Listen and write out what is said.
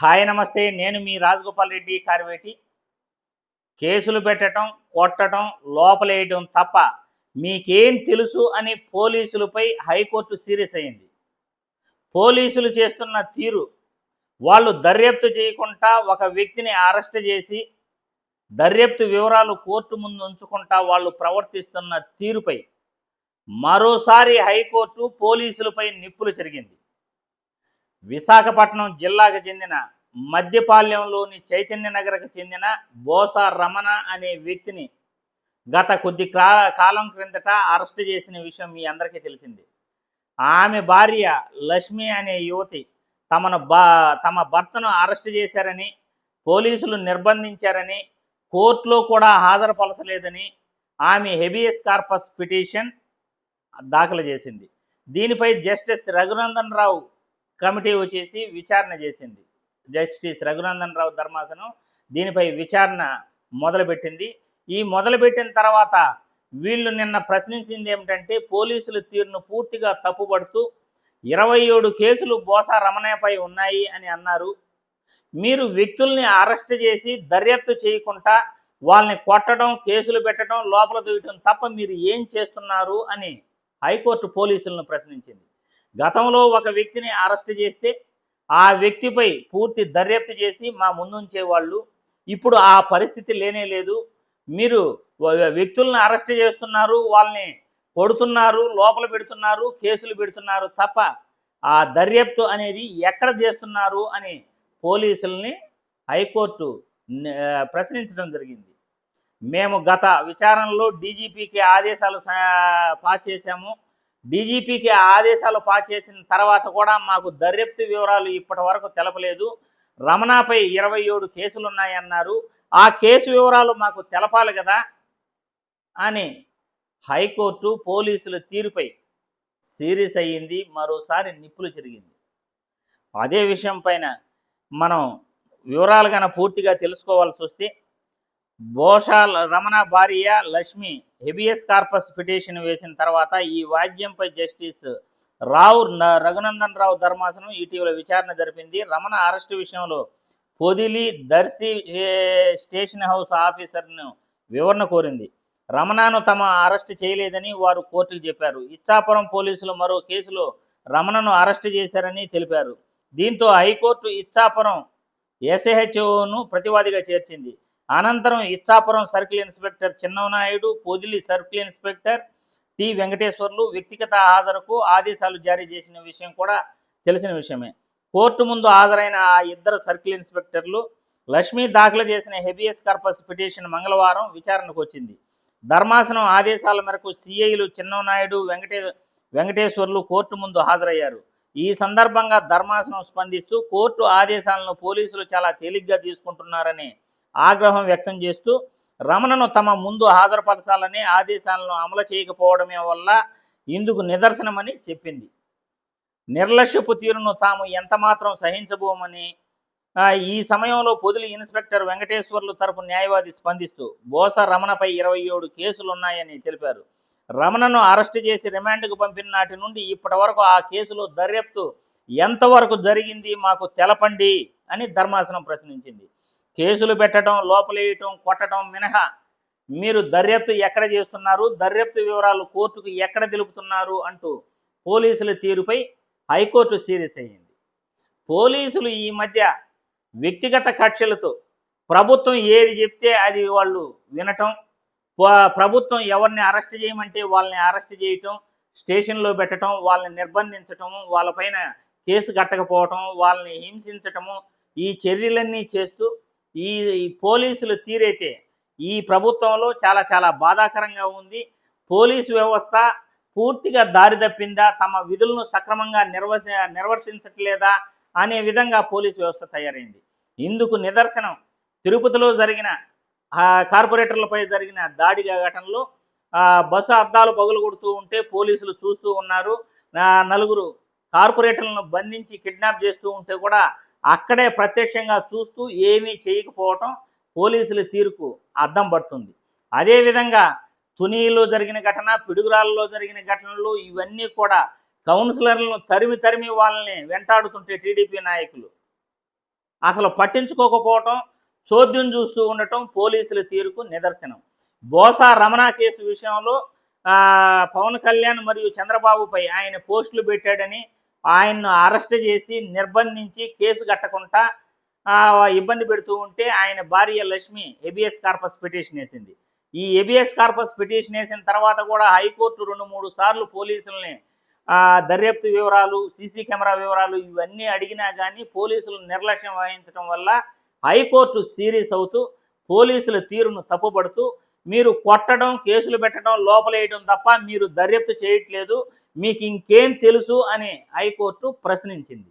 Hi నమస్తే. నేను మీ రాజగోపాల్ రెడ్డి కార్వేటి కేసులు పెట్టడం కొట్టడం లోపలేయడం తప్ప మీకేం తెలుసు అని పోలీసులపై హైకోర్టు సీరియస్ అయింది. పోలీసులు చేస్తున్న తీరు వాళ్ళు దర్యాప్తు చేయకుండా ఒక వ్యక్తిని అరెస్ట్ చేసి దర్యాప్తు వివరాలు కోర్టు ముందు ఉంచుకుంటా వాళ్ళు ప్రవర్తిస్తున్న తీరుపై మరోసారి హైకోర్టు పోలీసులపై నిప్పులు జరిగింది. విశాఖపట్నం జిల్లాకు చెందిన మద్యపాలెంలోని చైతన్య నగర్కు చెందిన బోసా రమణ అనే వ్యక్తిని గత కొద్ది కాలం క్రిందట అరెస్ట్ చేసిన విషయం మీ అందరికీ తెలిసింది. ఆమె భార్య లక్ష్మి అనే యువతి తమను తమ భర్తను అరెస్ట్ చేశారని పోలీసులు నిర్బంధించారని కోర్టులో కూడా హాజరుపరచలేదని ఆమె హెబియస్ కార్పస్ పిటిషన్ దాఖలు చేసింది. దీనిపై జస్టిస్ రఘునందన్ రావు కమిటీ వచ్చేసి విచారణ చేసింది. జస్టిస్ రఘునందన్ రావు ధర్మాసనం దీనిపై విచారణ మొదలుపెట్టింది. ఈ మొదలుపెట్టిన తర్వాత వీళ్ళు నిన్న ప్రశ్నించింది ఏమిటంటే పోలీసుల తీరును పూర్తిగా తప్పుపడుతూ ఇరవై ఏడు కేసులు బోసా రమణయ్యపై ఉన్నాయి అని అన్నారు. మీరు వ్యక్తుల్ని అరెస్ట్ చేసి దర్యాప్తు చేయకుండా వాళ్ళని కొట్టడం కేసులు పెట్టడం లోపల దూయటం తప్ప మీరు ఏం చేస్తున్నారు అని హైకోర్టు పోలీసులను ప్రశ్నించింది. గతంలో ఒక వ్యక్తిని అరెస్ట్ చేస్తే ఆ వ్యక్తిపై పూర్తి దర్యాప్తు చేసి మా ముందుంచేవాళ్ళు. ఇప్పుడు ఆ పరిస్థితి లేనే లేదు. మీరు వ్యక్తులను అరెస్ట్ చేస్తున్నారు వాళ్ళని కొడుతున్నారు లోపల పెడుతున్నారు కేసులు పెడుతున్నారు తప్ప ఆ దర్యాప్తు అనేది ఎక్కడ చేస్తున్నారు అని పోలీసుల్ని హైకోర్టు ప్రశ్నించడం జరిగింది. మేము గత విచారణలో డీజీపీకి ఆదేశాలు సా- పాస్ చేశాము. డీజీపీకి ఆదేశాలు పాస్ చేసిన తర్వాత కూడా మాకు దర్యాప్తు వివరాలు ఇప్పటి వరకు తెలపలేదు. రమణపై ఇరవై ఏడు కేసులున్నాయన్నారు. ఆ కేసు వివరాలు మాకు తెలపాలి కదా అని హైకోర్టు పోలీసుల తీరుపై సీరియస్ అయ్యింది. మరోసారి నిప్పులు చెరిగింది. అదే విషయం పైన మనం వివరాలు కన్నా పూర్తిగా తెలుసుకోవాల్సి వస్తే భోషాల రమణ భార్య లక్ష్మి హెబియస్ కార్పస్ పిటిషన్ వేసిన తర్వాత ఈ వాద్యంపై జస్టిస్ రావు రఘునందన్ రావు ధర్మాసనం ఇటీవల విచారణ జరిపింది. రమణ అరెస్టు విషయంలో పొదిలి దర్శి స్టేషన్ హౌస్ ఆఫీసర్ను వివరణ కోరింది. రమణను తమ అరెస్ట్ చేయలేదని వారు కోర్టుకు చెప్పారు. ఇచ్చాపురం పోలీసులు మరో కేసులో రమణను అరెస్ట్ చేశారని తెలిపారు. దీంతో హైకోర్టు ఇచ్చాపురం ఎస్ఏహెచ్ఓను ప్రతివాదిగా చేర్చింది. అనంతరం Ichchapuram circle inspector Chinnanaidu Podili circle inspector T. Venkateswarlu వ్యక్తిగత హాజరుకు ఆదేశాలు జారీ చేసిన విషయం కూడా తెలిసిన విషయమే. కోర్టు ముందు హాజరైన ఆ ఇద్దరు సర్కిల్ ఇన్స్పెక్టర్లు లక్ష్మి దాఖలు చేసిన హెబియస్ కార్పస్ పిటిషన్ మంగళవారం విచారణకు వచ్చింది. ధర్మాసనం ఆదేశాల మేరకు సిఐలు చిన్ననాయుడు వెంకటే వెంకటేశ్వర్లు కోర్టు ముందు హాజరయ్యారు. ఈ సందర్భంగా ధర్మాసనం స్పందిస్తూ కోర్టు ఆదేశాలను పోలీసులు చాలా తేలిగ్గా తీసుకుంటున్నారని ఆగ్రహం వ్యక్తం చేస్తూ రమణను తమ ముందు హాజరుపరచాలని ఆదేశాలను అమలు చేయకపోవడమే వల్ల ఇందుకు నిదర్శనమని చెప్పింది. నిర్లక్ష్యపు తీరును తాము ఎంతమాత్రం సహించబోమని ఈ సమయంలో పొదులు ఇన్స్పెక్టర్ వెంకటేశ్వర్లు తరపు న్యాయవాది స్పందిస్తూ బోస రమణపై ఇరవై ఏడు కేసులున్నాయని తెలిపారు. రమణను అరెస్టు చేసి రిమాండ్కు పంపిన నాటి నుండి ఇప్పటి వరకు ఆ కేసులో దర్యాప్తు ఎంతవరకు జరిగింది మాకు తెలపండి. అని ధర్మాసనం ప్రశ్నించింది. కేసులు పెట్టడం లోపలేయటం కొట్టడం మినహా మీరు దర్యాప్తు ఎక్కడ చేస్తున్నారు దర్యాప్తు వివరాలు కోర్టుకు ఎక్కడ తెలుపుతున్నారు అంటూ పోలీసుల తీరుపై హైకోర్టు సీరియస్ అయ్యింది. పోలీసులు ఈ మధ్య వ్యక్తిగత కక్షలతో ప్రభుత్వం ఏది చెప్తే అది వాళ్ళు వినటం ప్రభుత్వం ఎవరిని అరెస్ట్ చేయమంటే వాళ్ళని అరెస్ట్ చేయటం స్టేషన్లో పెట్టడం వాళ్ళని నిర్బంధించటం వాళ్ళపైన కేసు కట్టకపోవటం వాళ్ళని హింసించటము ఈ చర్యలన్నీ చేస్తూ ఈ పోలీసులు పోలీసుల తీరైతే ఈ ప్రభుత్వంలో చాలా చాలా బాధాకరంగా ఉంది. పోలీసు వ్యవస్థ పూర్తిగా దారి తప్పిందా? తమ విధులను సక్రమంగా నిర్వహ నిర్వర్తించట్లేదా? అనే విధంగా పోలీసు వ్యవస్థ తయారైంది. ఇందుకు నిదర్శనం తిరుపతిలో జరిగిన కార్పొరేటర్లపై జరిగిన దాడి ఘటనలో బస్సు అద్దాలు పగులు కొడుతూ ఉంటే పోలీసులు చూస్తూ ఉన్నారు. నలుగురు కార్పొరేటర్లను బంధించి కిడ్నాప్ చేస్తూ ఉంటే కూడా అక్కడే ప్రత్యక్షంగా చూస్తూ ఏమీ చేయకపోవటం పోలీసుల తీరుకు అద్దం పడుతుంది. అదేవిధంగా తునీలో జరిగిన ఘటన పిడుగురాళ్ళలో జరిగిన ఘటనలు ఇవన్నీ కూడా కౌన్సిలర్లను తరిమి తరిమి వాళ్ళని వెంటాడుతుంటే టీడీపీ నాయకులు. అసలు పట్టించుకోకపోవటం చోద్యం చూస్తూ ఉండటం పోలీసుల తీరుకు నిదర్శనం. బోసా రమణ కేసు విషయంలో పవన్ కళ్యాణ్ మరియు చంద్రబాబుపై ఆయన పోస్టులు పెట్టాడని ఆయన్ను అరెస్ట్ చేసి నిర్బంధించి కేసు కట్టకుండా ఇబ్బంది పెడుతూ ఉంటే ఆయన భార్య లక్ష్మి ఎబిఎస్ కార్పస్ పిటిషన్ వేసింది. ఈ ఎబిఎస్ కార్పస్ పిటిషన్ వేసిన తర్వాత కూడా హైకోర్టు రెండు మూడు సార్లు పోలీసుల్ని దర్యాప్తు వివరాలు సీసీ కెమెరా వివరాలు ఇవన్నీ అడిగినా కానీ పోలీసులు నిర్లక్ష్యం వహించడం వల్ల హైకోర్టు సీరియస్ అవుతూ పోలీసుల తీరును తప్పుపడుతూ మీరు కొట్టడం కేసులు పెట్టడం లోపలేయడం తప్ప మీరు దర్యాప్తు చేయట్లేదు. మీకు ఇంకేం తెలుసు అని హైకోర్టు ప్రశ్నించింది.